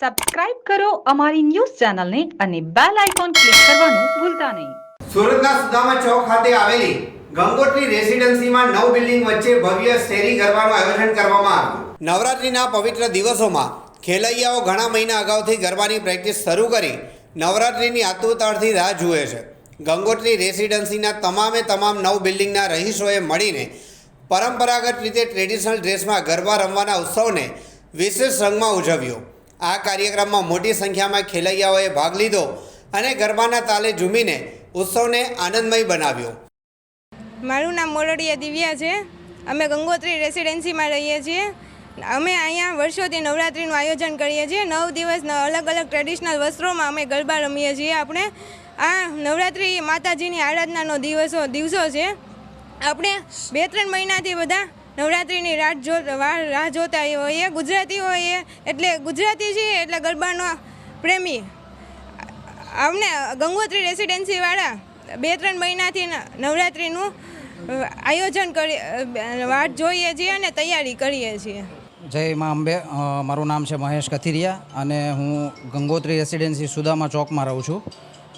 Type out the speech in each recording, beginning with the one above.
Subscribe કરો અમારી news ચેનલને અને બેલ આઇકોન ક્લિક કરવાનું ભૂલતા નહીં. સુરતના સુદામા ચોક ખાતે આવેલી ગંગોત્રી રેસિડેન્સીમાં નવ બિલ્ડિંગ વચ્ચે ભવ્ય શેરી ગરબાનું આયોજન કરવામાં આવ્યું. નવરાત્રિના પવિત્ર દિવસોમાં ખેલૈયાઓ ઘણા મહિના અગાઉથી ગરબાની પ્રેક્ટિસ શરૂ કરી નવરાત્રિની આતુરતાથી રાહ જુએ છે. ગંગોત્રી રેસિડેન્સીના તમામે તમામ નવ બિલ્ડિંગના રહીશોએ મળીને પરંપરાગત રીતે ટ્રેડિશનલ ડ્રેસમાં ગરબા રમવાના ઉત્સવને વિશેષ રંગમાં ઉજવ્યો. આ કાર્યક્રમમાં મોટી સંખ્યામાં ખેલૈયાઓએ ભાગ લીધો અને ગરબાના તાલે ઝૂમીને ઉત્સવને આનંદમય બનાવ્યો. મારું નામ મોરડિયા દિવ્યા છે. અમે ગંગોત્રી રેસિડેન્સીમાં રહીએ છીએ. અમે અહીંયા વર્ષોથી નવરાત્રિનું આયોજન કરીએ છીએ. નવ દિવસ અલગ અલગ ટ્રેડિશનલ વસ્ત્રોમાં અમે ગરબા રમીએ છીએ. આપણે આ નવરાત્રિ માતાજીની આરાધનાનો દિવસો દિવસો છે. આપણે બે ત્રણ મહિનાથી બધા નવરાત્રિની રાત જો રાહ જોતા હોઈએ, ગુજરાતી હોઈએ, એટલે ગુજરાતી છીએ એટલે ગરબાનો પ્રેમી. અમને ગંગોત્રી રેસિડેન્સીવાળા બે ત્રણ મહિનાથી નવરાત્રિનું આયોજન કરી વાટ જોઈએ છીએ અને તૈયારી કરીએ છીએ. જય મા અંબે. મારું નામ છે મહેશ કથિરિયા અને હું ગંગોત્રી રેસિડેન્સી સુદામા ચોકમાં રહું છું.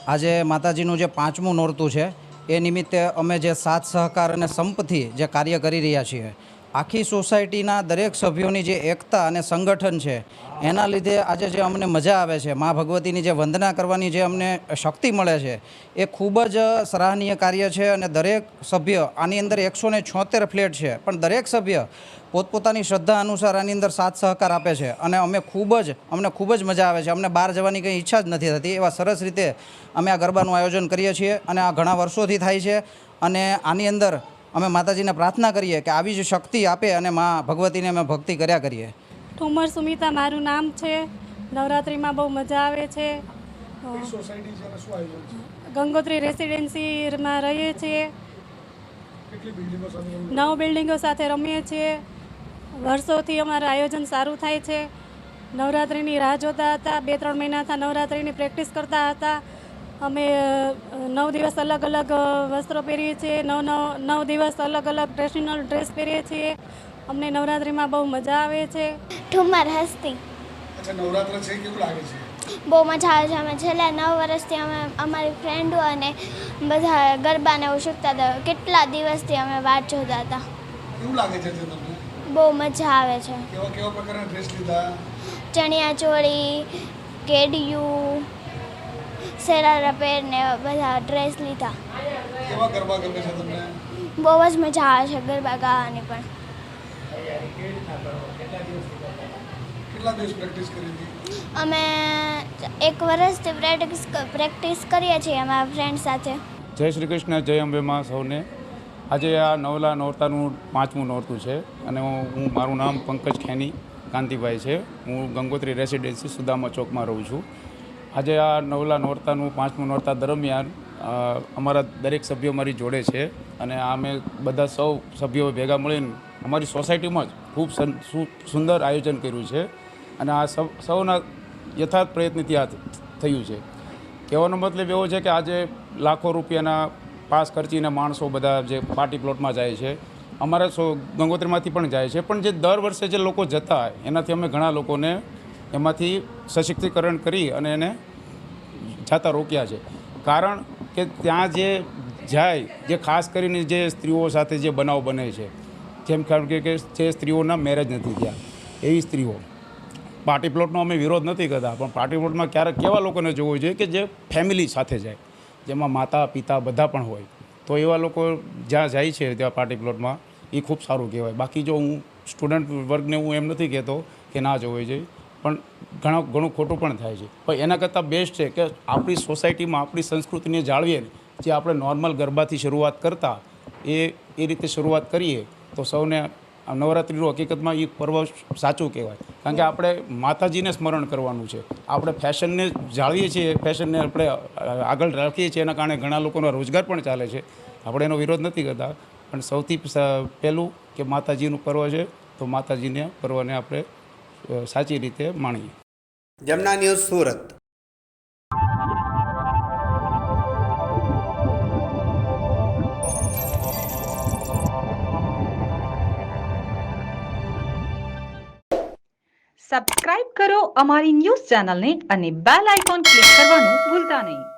આજે માતાજીનું જે પાંચમું નોરતું છે એ નિમિત્તે અમે જે સાથ સહકાર અને સંપથી જે કાર્ય કરી રહ્યા છીએ આખી સોસાયટીના દરેક સભ્યોની જે એકતા અને સંગઠન છે, એના લીધે આજે જે અમને મજા આવે છે, મા ભગવતીની જે વંદના કરવાની જે અમને શક્તિ મળે છે, એ ખૂબ જ સરાહનીય કાર્ય છે અને દરેક સભ્ય, આની અંદર એકસો ને છોતેર ફ્લેટ છે, પણ દરેક સભ્ય પોતપોતાની શ્રદ્ધા અનુસાર આની અંદર સાથ સહકાર આપે છે અને અમે ખૂબ જ, અમને ખૂબ જ મજા આવે છે. અમને બહાર જવાની કંઈ ઈચ્છા જ નથી થતી. એવા સરસ રીતે અમે આ ગરબાનું આયોજન કરીએ છીએ અને આ ઘણા વર્ષોથી થાય છે અને આની અંદર અમે માતાજીને પ્રાર્થના કરીએ કે આવી જ શક્તિ આપે અને મા ભગવતીને અમે ભક્તિ કર્યા કરીએ. ઠુમર સુમિતા મારું નામ છે. નવરાત્રિમાં બહુ મજા આવે છે. ગંગોત્રી રેસિડેન્સીમાં રહીએ છીએ. નવ બિલ્ડિંગો સાથે રમીએ છીએ. વર્ષોથી અમારું આયોજન સારું થાય છે. નવરાત્રિની રાહ જોતા હતા. બે ત્રણ મહિનાથી નવરાત્રિની પ્રેક્ટિસ કરતા હતા. અમે નવ દિવસ અલગ અલગ વસ્ત્રો પહેરીએ છીએ નવ નવ નવ દિવસ અલગ અલગ ટ્રેડિશનલ ડ્રેસ પહેરીએ છીએ. અમને નવરાત્રિમાં બહુ મજા આવે છે. ઠુમર હસ્તી. નવરાત્ર છે કેવું લાગે છે? બહુ મજા આવે છે. અમે છેલ્લા નવ વર્ષથી અમે અમારી ફ્રેન્ડો અને બધા ગરબાને એવું શીખતા હતા. કેટલા દિવસથી અમે વાત જોતા હતા. કેવું લાગે છે બહુ મજા આવે છે. કેવા કેવા પ્રકારના ડ્રેસ લીધા? ચણિયા ચોળી કેડિયું શરારા પહેરને બધા ડ્રેસ લીધા. કેવા ગરબા ગમે છે તમને? બહુ જ મજા આવે છે ગરબા ગાવાની પણ. કેટલા દિવસ પ્રેક્ટિસ કરી હતી? અમે એક વર્ષથી પ્રેક્ટિસ પ્રેક્ટિસ કરીએ છીએ અમારા ફ્રેન્ડ સાથે. જય શ્રી કૃષ્ણ જય અંબેમાં સૌને. આજે આ નવલા નોરતાનું પાંચમું નોરતું છે અને હું હું મારું નામ પંકજ ખેની કાંતિભાઈ છે. હું ગંગોત્રી રેસિડેન્સી સુદામા ચોકમાં રહું છું. આજે આ નવલા નોરતાનું, પાંચમું નોરતા દરમિયાન અમારા દરેક સભ્યો મારી જોડે છે અને અમે બધા સૌ સભ્યો ભેગા મળીને અમારી સોસાયટીમાં જ ખૂબ સુંદર આયોજન કર્યું છે અને આ સૌ, સૌના યથાર્થ પ્રયત્નથી આ થયું છે. કહેવાનો મતલબ એવો છે કે આજે લાખો રૂપિયાના પાસ ખર્ચીને માણસો બધા જે પાર્ટી પ્લોટમાં જાય છે, અમારા ગંગોત્રીમાંથી પણ જાય છે. પણ જે દર વર્ષે જે લોકો જતા એનાથી અમે ઘણા લોકોને એમાંથી સશક્તિકરણ કરી અને એને જાતા રોક્યા છે. કારણ કે ત્યાં જે જાય, જે ખાસ કરીને જે સ્ત્રીઓ સાથે જે બનાવ બને છે, જેમ કારણ કે જે સ્ત્રીઓના મેરેજ નથી થયા, એવી સ્ત્રીઓ. પાર્ટી પ્લોટનો અમે વિરોધ નથી કરતા, પણ પાર્ટી પ્લોટમાં ક્યારેક કેવા લોકોને જોવું જોઈએ કે જે ફેમિલી સાથે જાય, જેમાં માતા, પિતા બધા પણ હોય. તો એવા લોકો જ્યાં જાય છે ત્યાં પાર્ટી પ્લોટમાં એ ખૂબ સારું કહેવાય. બાકી જો હું સ્ટુડન્ટ વર્ગને હું એમ નથી કહેતો કે ના જવું જોઈએ પણ ઘણા, ઘણું ખોટું પણ થાય છે. પણ એના કરતાં બેસ્ટ છે કે આપણી સોસાયટીમાં આપણી સંસ્કૃતિને જાળવીએ જે આપણે નોર્મલ ગરબાથી શરૂઆત કરતા એ એ રીતે શરૂઆત કરીએ, તો સૌને નવરાત્રિનું હકીકતમાં એ પર્વ સાચું કહેવાય. કારણ કે આપણે માતાજીને સ્મરણ કરવાનું છે. આપણે ફેશનને જાળવીએ છીએ, ફેશનને આપણે આગળ રાખીએ છીએ, એના કારણે ઘણા લોકોનો રોજગાર પણ ચાલે છે. આપણે એનો વિરોધ નથી કરતા. પણ સૌથી પહેલું કે માતાજીનું પર્વ છે, તો માતાજીને પર્વને આપણે સાચી રીતે માણીએ. જમના ન્યૂઝ સુરત. સબસ્ક્રાઇબ કરો અમારી ન્યૂઝ ચેનલને અને બેલ આઇકોન ક્લિક કરવાનું ભૂલતા નહીં.